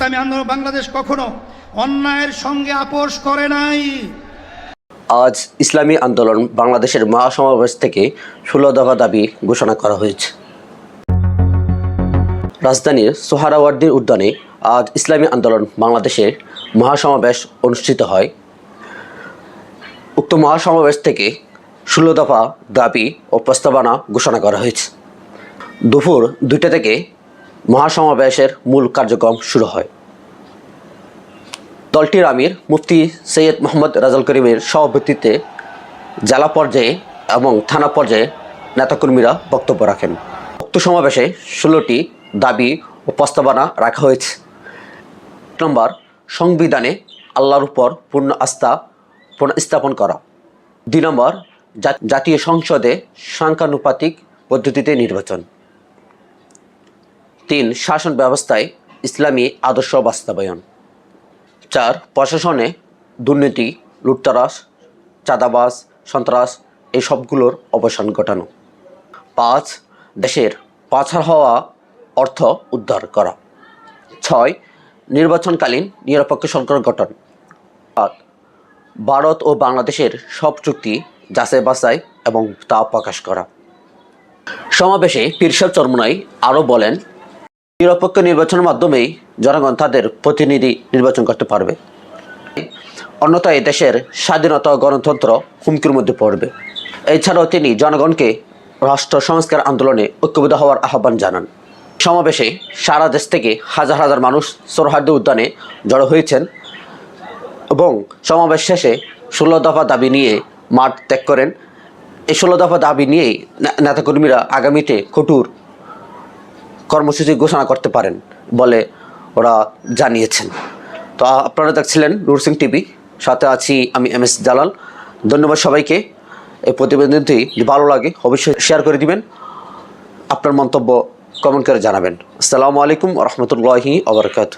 ইসলামী আন্দোলন বাংলাদেশ কখনো অন্যায়ের সঙ্গে আপোষ করে নাই। আজ ইসলামী আন্দোলন বাংলাদেশের মহাসমাবেশ থেকে ষোলো দফা দাবি ঘোষণা করা হয়েছে। রাজধানীর সোহারাওয়ার্দির উদ্যানে আজ ইসলামী আন্দোলন বাংলাদেশের মহাসমাবেশ অনুষ্ঠিত হয়। উক্ত মহাসমাবেশ থেকে ষোলো দফা দাবি ও প্রস্তাবনা ঘোষণা করা হয়েছে। দুপুর দুইটা থেকে মহাসমাবেশের মূল কার্যক্রম শুরু হয়। দলটির আমির মুফতি সৈয়দ মোহাম্মদ রাজাল করিমের সভাপতিত্বে জেলা পর্যায়ে এবং থানা পর্যায়ে নেতাকর্মীরা বক্তব্য রাখেন। উক্ত সমাবেশে ষোলোটি দাবি ও প্রস্তাবনা রাখা হয়েছে। নম্বর, সংবিধানে আল্লাহর উপর পূর্ণ আস্থা পুনঃস্থাপন করা। দুই নম্বর, জাতীয় সংসদে সংখ্যানুপাতিক পদ্ধতিতে নির্বাচন। তিন শাসন ব্যবস্থায় ইসলামী আদর্শ বাস্তবায়ন। চার, প্রশাসনে দুর্নীতি লুটতরাস চাঁদাবাস সন্ত্রাস এই সবগুলোর অবসান ঘটানো। পাঁচ, দেশের পাচার হওয়া অর্থ উদ্ধার করা। ছয়, নির্বাচনকালীন নিরপেক্ষ সরকার গঠন। সাত, ভারত ও বাংলাদেশের সব চুক্তি যাচাই বাছাই এবং তা প্রকাশ করা। সমাবেশে পীরসাদ চরমনাই আরও বলেন নিরপেক্ষ নির্বাচনের মাধ্যমেই জনগণ তাদের প্রতিনিধি নির্বাচন করতে পারবে। অন্যথায় দেশের স্বাধীনতা গণতন্ত্র হুমকির মধ্যে পড়বে। এছাড়াও তিনি জনগণকে রাষ্ট্র সংস্কার আন্দোলনে ঐক্যবদ্ধ হওয়ার আহ্বান জানান। সমাবেশে সারা দেশ থেকে হাজার হাজার মানুষ সোরহাদ্দি উদ্যানে জড়ো হয়েছেন এবং সমাবেশ শেষে ষোলো দফা দাবি নিয়ে মাঠ ত্যাগ করেন। এই ষোলো দফা দাবি নিয়েই নেতাকর্মীরা আগামীতে কঠোর কর্মসূচি ঘোষণা করতে পারেন বলে ওরা জানিয়েছেন। তো আপনারা দেখছিলেন নুরসিং টিভি, সাথে আছি আমি এম এস জালাল। ধন্যবাদ সবাইকে। এই প্রতিবেদনটি ভালো লাগে অবশ্যই শেয়ার করে দিবেন। আপনার মন্তব্য কমেন্ট করে জানাবেন। আসসালামু আলাইকুম রহমতুল্লাহি আবরকাত